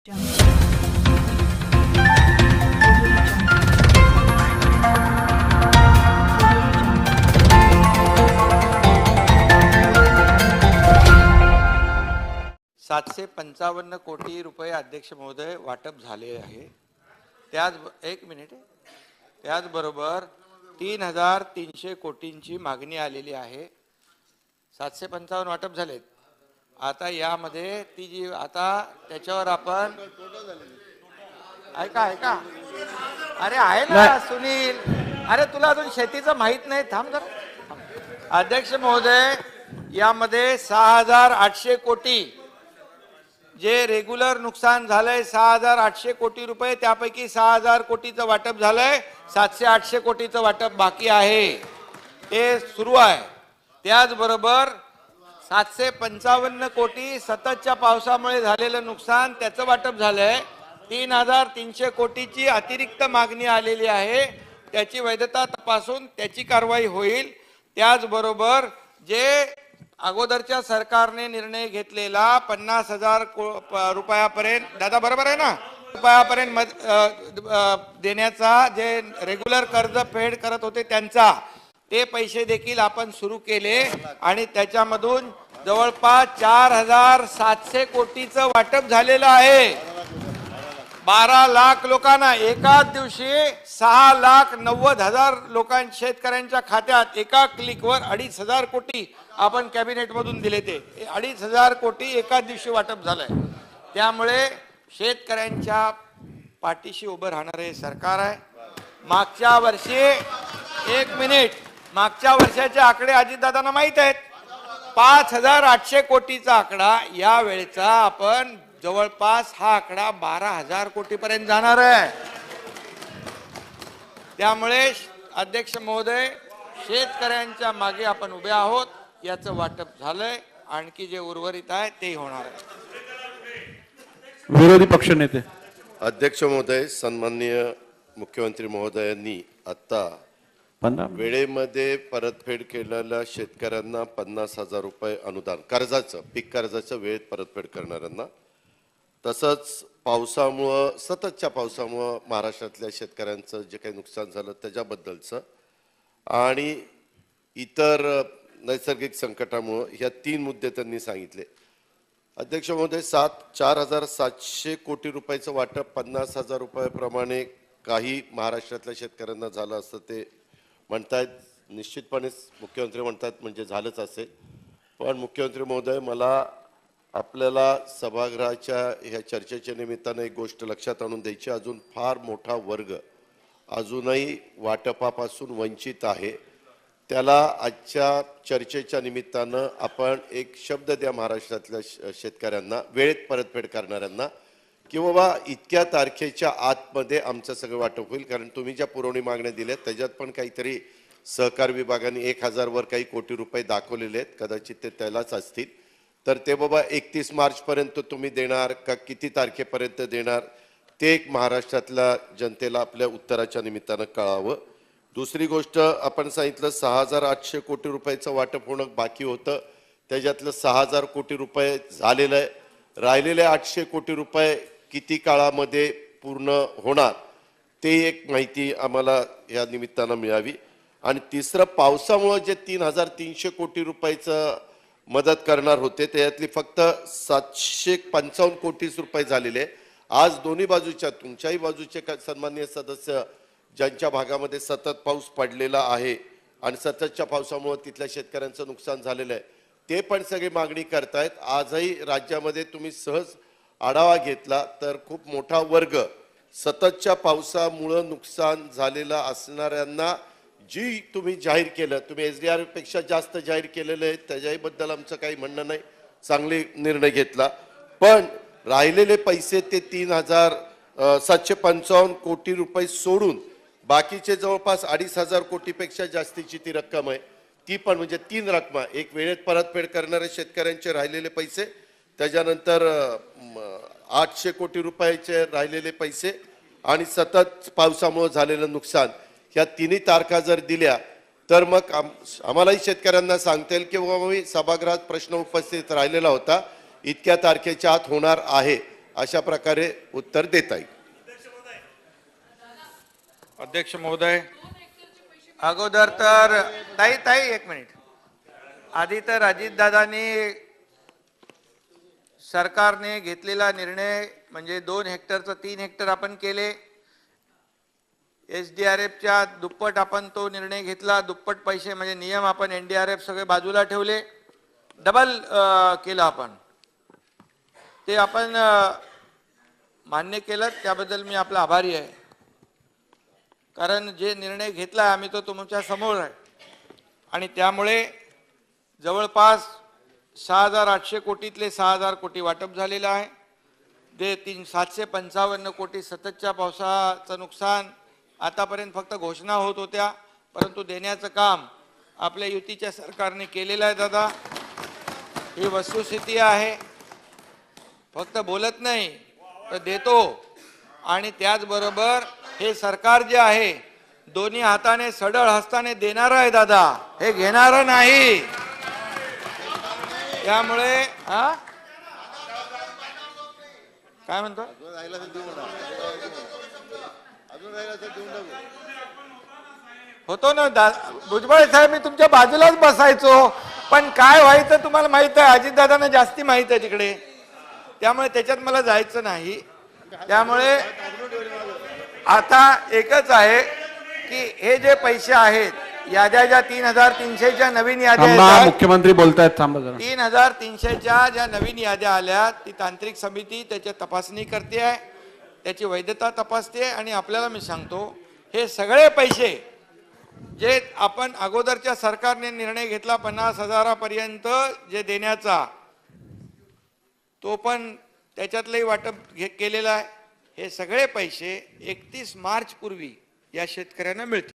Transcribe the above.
सातशे पंचावन्न कोटी रुपये अध्यक्ष महोदय वाटप झाले आहे. त्याच एक मिनिट त्याचबरोबर तीन हजार तीनशे कोटींची मागणी आलेली आहे. सातशे पंचावन्न वाटप झालेत. आता यामध्ये ती जी आता त्याच्यावर आपण ऐका ऐका. अरे आहे ना सुनील. अरे तुला अजून शेतीचं माहीत नाही? थांब जरा. अध्यक्ष महोदय यामध्ये सहा हजार आठशे कोटी जे रेग्युलर नुकसान झालंय सहा हजार आठशे कोटी रुपये त्यापैकी सहा हजार कोटीचं वाटप झालंय सातशे आठशे कोटीचं वाटप बाकी आहे. ते सुरू आहे. त्याचबरोबर सातशे पंचावन्न कोटी सततच्या पावसामुळे झालेलं नुकसान त्याचं वाटप झालंय. तीन हजार तीनशे कोटीची अतिरिक्त मागणी आलेली आहे. त्याची वैधता तपासून त्याची कारवाई होईल. त्याचबरोबर जे अगोदरच्या सरकारने निर्णय घेतलेला पन्नास हजार को- प- रुपयापर्यंत दादा बरोबर आहे ना? रुपयापर्यंत देण्याचा जे रेग्युलर कर्ज फेड करत होते त्यांचा ते पैसे देखील आपण सुरू केले आणि त्याच्यामधून जवळपास चार हजार सातशे कोटीचं वाटप झालेलं आहे. बारा लाख लोकांना एकाच दिवशी सहा लाख नव्वद हजार लोकां शेतकऱ्यांच्या खात्यात एका क्लिकवर अडीच हजार कोटी आपण कॅबिनेटमधून दिले ते. हे अडीच हजार कोटी एकाच दिवशी वाटप झालंय. त्यामुळे शेतकऱ्यांच्या पाठीशी उभं राहणारे सरकार आहे. मागच्या वर्षी एक मिनिट मागच्या वर्षाचे आकडे अजितदादांना माहीत आहेत. पाच हजार आठशे कोटीचा आकडा या वेळेचा आपण जवळपास हा आकडा बारा हजार कोटी पर्यंत जाणार आहे. त्यामुळे अध्यक्ष महोदय शेतकऱ्यांच्या मागे आपण उभे आहोत याचं वाटप झालंय आणखी जे उर्वरित आहे ते होणार आहे. विरोधी पक्षनेते अध्यक्ष महोदय सन्माननीय मुख्यमंत्री महोदयांनी आता वेळेमध्ये परतफेड केलेल्या शेतकऱ्यांना पन्नास हजार रुपये अनुदान कर्जाचं पीक कर्जाचं वेळेत परतफेड करणाऱ्यांना. तसंच पावसामुळं सततच्या पावसामुळं महाराष्ट्रातल्या शेतकऱ्यांचं जे काही नुकसान झालं त्याच्याबद्दलचं आणि इतर नैसर्गिक संकटामुळं ह्या तीन मुद्दे त्यांनी सांगितले. अध्यक्ष महोदय सात चार हजार सातशे कोटी रुपयाचं वाटप पन्नास हजार रुपयाप्रमाणे काही महाराष्ट्रातल्या शेतकऱ्यांना झालं असतं ते म्हणतायत निश्चितपणेच मुख्यमंत्री म्हणतात म्हणजे झालंच असेल. पण मुख्यमंत्री महोदय मला आपल्याला सभागृहाच्या ह्या चर्चेच्या निमित्तानं एक गोष्ट लक्षात आणून द्यायची अजून फार मोठा वर्ग अजूनही वाटपापासून वंचित आहे. त्याला आजच्या चर्चेच्या निमित्तानं आपण एक शब्द द्या महाराष्ट्रातल्या श- शेतकऱ्यांना वेळेत परतफेड करणाऱ्यांना. की बाबा इतक्या तारखेच्या आतमध्ये आमचं सगळं वाटप होईल कारण तुम्ही ज्या पुरवणी मागण्या दिल्या त्याच्यात पण काहीतरी सहकार विभागाने एक हजारवर काही कोटी रुपये दाखवलेले आहेत. कदाचित ते त्यालाच असतील. तर ते बाबा एकतीस मार्चपर्यंत तुम्ही देणार का किती तारखेपर्यंत देणार ते एक महाराष्ट्रातल्या जनतेला आपल्या उत्तराच्या निमित्तानं कळावं. दुसरी गोष्ट आपण सांगितलं सहा हजार आठशे कोटी रुपयाचं वाटप होणं बाकी होतं. त्याच्यातलं सहा हजार कोटी रुपये झालेलं आहे. राहिलेले आठशे कोटी रुपये किती काळामध्ये पूर्ण होणार ते एक माहिती आम्हाला या निमित्तानं मिळावी. आणि तिसरं पावसामुळं जे तीन हजार तीनशे कोटी रुपयाचं मदत करणार होते त्याच्यातली फक्त सातशे पंचावन्न कोटीच रुपये झालेले. आज दोन्ही बाजूच्या तुमच्याही बाजूचे का- सन्माननीय सदस्य ज्यांच्या भागामध्ये सतत पाऊस पडलेला आहे आणि सततच्या पावसामुळे तिथल्या शेतकऱ्यांचं नुकसान झालेलं आहे ते पण सगळी मागणी करतायत. आजही राज्यामध्ये तुम्ही सहज आढावा घेतला तर खूप मोठा वर्ग सततच्या पावसामुळं नुकसान झालेलं असणाऱ्यांना जी तुम्ही जाहीर केलं तुम्ही एस डी आरपेक्षा जास्त जाहीर केलेलं आहे त्याच्याबद्दल आमचं काही म्हणणं नाही चांगले निर्णय घेतला. पण राहिलेले पैसे ते तीन हजार सातशे पंचावन्न कोटी रुपये सोडून बाकीचे जवळपास अडीच हजार कोटीपेक्षा जास्तीची ती रक्कम आहे. ती पण म्हणजे तीन रकमा एक वेळेत परतफेड करणाऱ्या शेतकऱ्यांचे राहिलेले पैसे त्याच्यानंतर आठशे कोटी रुपयाचे राहिलेले पैसे आणि सतत पावसामुळे झालेलं नुकसान ह्या तिन्ही तारखा जर दिल्या तर मग आम आम्हालाही शेतकऱ्यांना सांगता येईल की बाबा मी सभागृहात प्रश्न उपस्थित राहिलेला होता इतक्या तारखेच्या आत होणार आहे अशा प्रकारे उत्तर देता येईल. अध्यक्ष महोदय अगोदर तर ताई ताई एक मिनिट. आधी तर अजितदादांनी सरकारने घेतलेला निर्णय म्हणजे दोन हेक्टरचं तीन हेक्टर आपण केले. एस डी आर एफच्या दुप्पट आपण तो निर्णय घेतला. दुप्पट पैसे म्हणजे नियम आपण एन डी आर एफ सगळे बाजूला ठेवले. डबल केलं आपण. ते आपण मान्य केलं. त्याबद्दल मी आपला आभारी आहे. कारण जे निर्णय घेतला आम्ही तो तुमच्यासमोर आहे. आणि त्यामुळे जवळपास सहा हजार आठशे कोटीतले सहा हजार कोटी वाटप झालेलं आहे. दे तीन सातशे पंचावन्न कोटी सततच्या पावसाचं नुकसान आतापर्यंत फक्त घोषणा होत होत्या परंतु देण्याचं काम आपल्या युतीच्या सरकारने केलेलं आहे दादा. ही वस्तुस्थिती आहे. फक्त बोलत नाही तर देतो. आणि त्याचबरोबर हे सरकार जे आहे दोन्ही हाताने सडळ हस्ताने देणार आहे दादा. हे घेणार नाही. त्यामुळे हा? काय म्हणतो? होतो ना दा भुजबळ साहेब मी तुमच्या बाजूलाच बसायचो. पण काय व्हायचं तुम्हाला माहीत आहे? अजितदादांना जास्ती माहीत आहे तिकडे. त्यामुळे त्याच्यात मला जायचं नाही. त्यामुळे आता एकच आहे की हे जे पैसे आहेत याद्या ज्या तीन हजार तीनशेच्या नवीन याद्या मुख्यमंत्री बोलतायत थांबा जरा. तीन हजार तीनशेच्या ज्या नवीन याद्या आल्या ती तांत्रिक समिती त्याची तपासणी करते आहे त्याची वैधता तपासते आणि आपल्याला मी सांगतो हे सगळे पैसे जे आपण अगोदरच्या सरकारने निर्णय घेतला पन्नास हजारापर्यंत जे देण्याचा तो पण त्याच्यातलंही वाटप घे केलेलं आहे. हे सगळे पैसे एकतीस मार्च पूर्वी या शेतकऱ्यांना मिळतील.